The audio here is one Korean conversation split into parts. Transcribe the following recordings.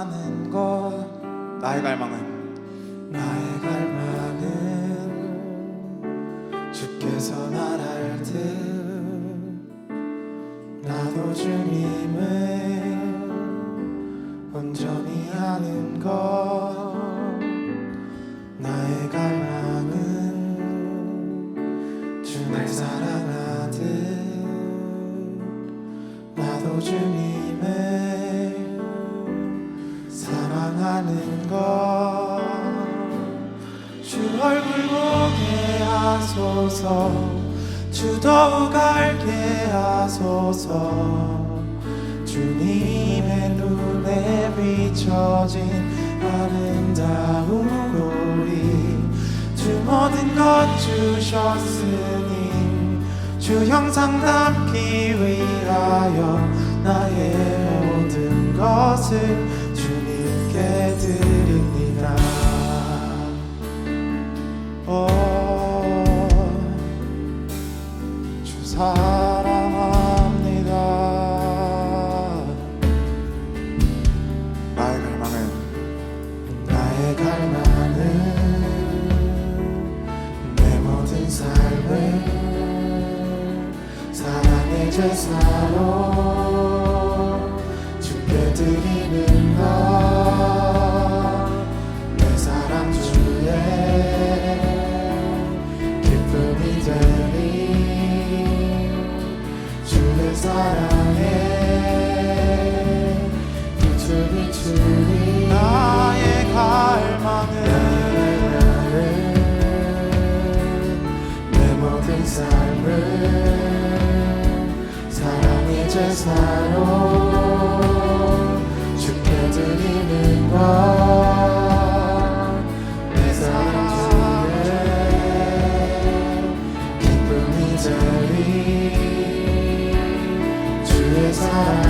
사랑하는 것. 나의 갈망은? 나의 갈망은 주께서 날 알듯 나도 주님을 온전히 아는 것 하소서. 주 더욱 알게 하소서. 주님의 눈에 비춰진 아름다운 glory. 주 모든 것 주셨으니 주 형상 담기 위하여 나의 모든 것을 주님께 드립니다. 오, 주 제사로 주께 드리는 것내 사랑 주의 기쁨이 되리. 주의 사랑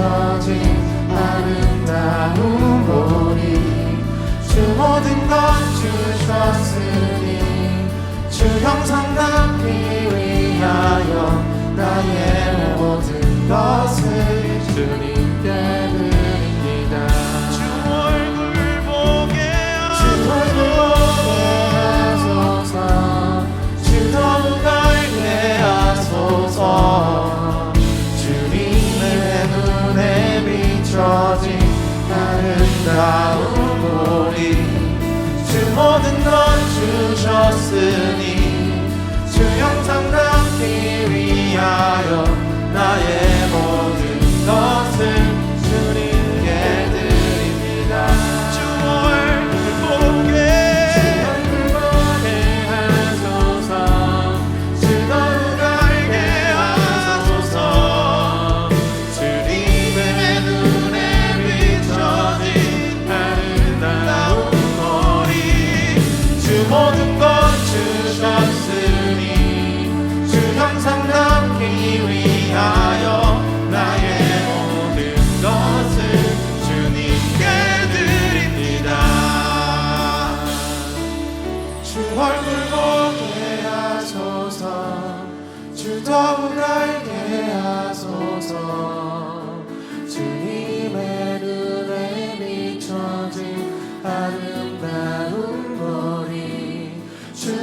비춰진 아름다운 보리 주 모든 것 주셨으니 주 형상 담기 위하여 나의 모든 것을 주님께 드립니다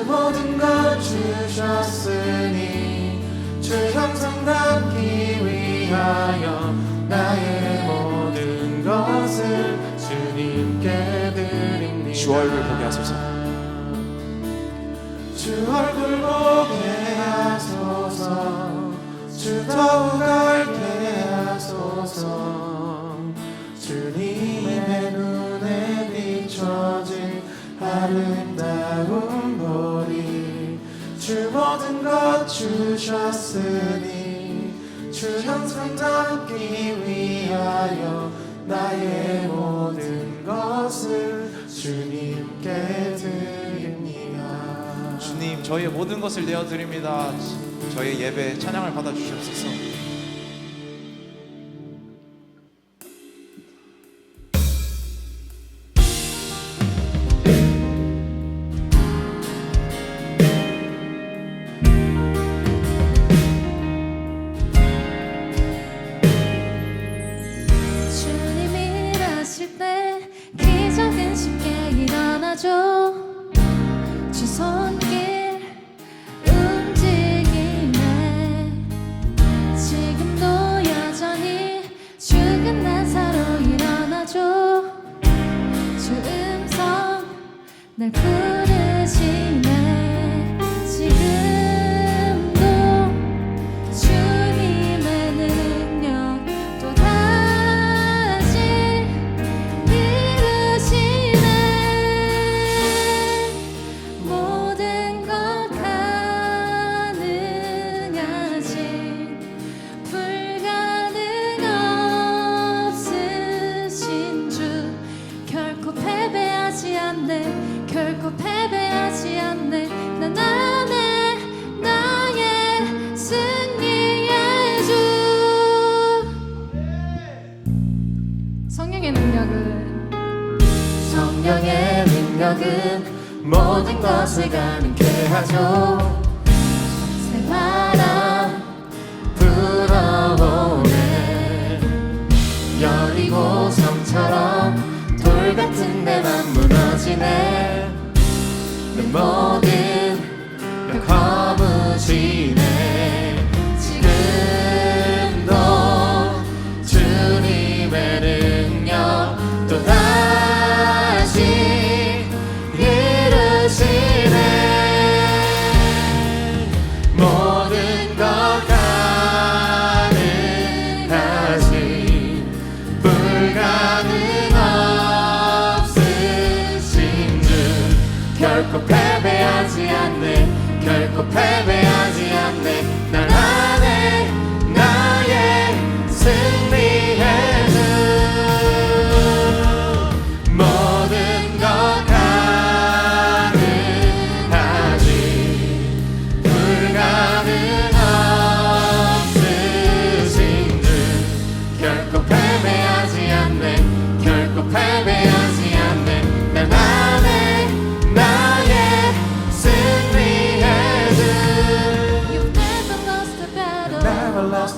모든 것 주셨으니 주 형상 담기 위하여 나의 모든 것을 주님께 드립니다. 주 얼굴 보게 하소서. 주 얼굴 보게 하소서. 주 더욱 알게 하소서. 주님의 눈에 비춰진 아름다운 우리 주 모든 것 주셨으니 주 형상 닮기 위하여 나의 모든 것을 주님께 드립니다. 주님 저희의 모든 것을 내어드립니다. 저희의 예배 찬양을 받아주시옵소서. 안아줘. 마 compare.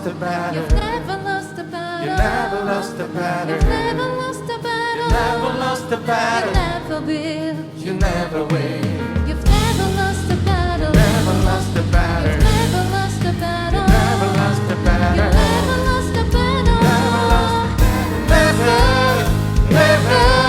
a battle. You've never lost a battle. You never lost a battle. You've never lost a battle. You never lost a battle. You never will. You never will. You've never lost a battle. Never lost a battle. You've never lost a battle. You never lost a battle. You never lost a battle. Never lost. Never. Never.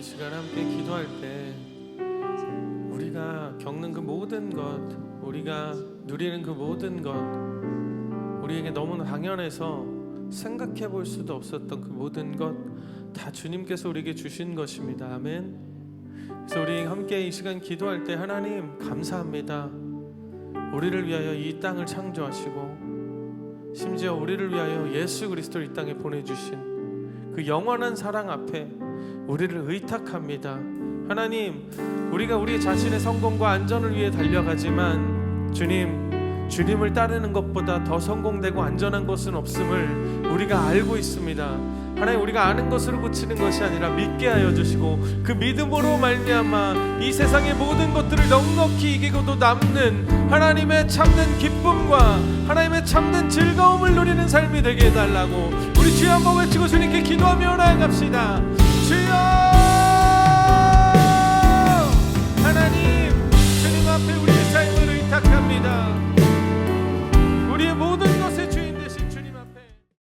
이 시간 함께 기도할 때 우리가 겪는 그 모든 것, 우리가 누리는 그 모든 것, 우리에게 너무나 당연해서 생각해 볼 수도 없었던 그 모든 것 다 주님께서 우리에게 주신 것입니다. 아멘. 그래서 우리 함께 이 시간 기도할 때 하나님 감사합니다. 우리를 위하여 이 땅을 창조하시고 심지어 우리를 위하여 예수 그리스도를 이 땅에 보내주신 그 영원한 사랑 앞에 우리를 의탁합니다. 하나님, 우리가 우리 자신의 성공과 안전을 위해 달려가지만 주님, 주님을 따르는 것보다 더 성공되고 안전한 것은 없음을 우리가 알고 있습니다. 하나님 우리가 아는 것으로 그치는 것이 아니라 믿게 하여 주시고 그 믿음으로 말미암아 이 세상의 모든 것들을 넉넉히 이기고도 남는 하나님의 참는 기쁨과 하나님의 참는 즐거움을 누리는 삶이 되게 해달라고 우리 주여 한번 외치고 주님께 기도하며 나아갑시다 주여. 하나님.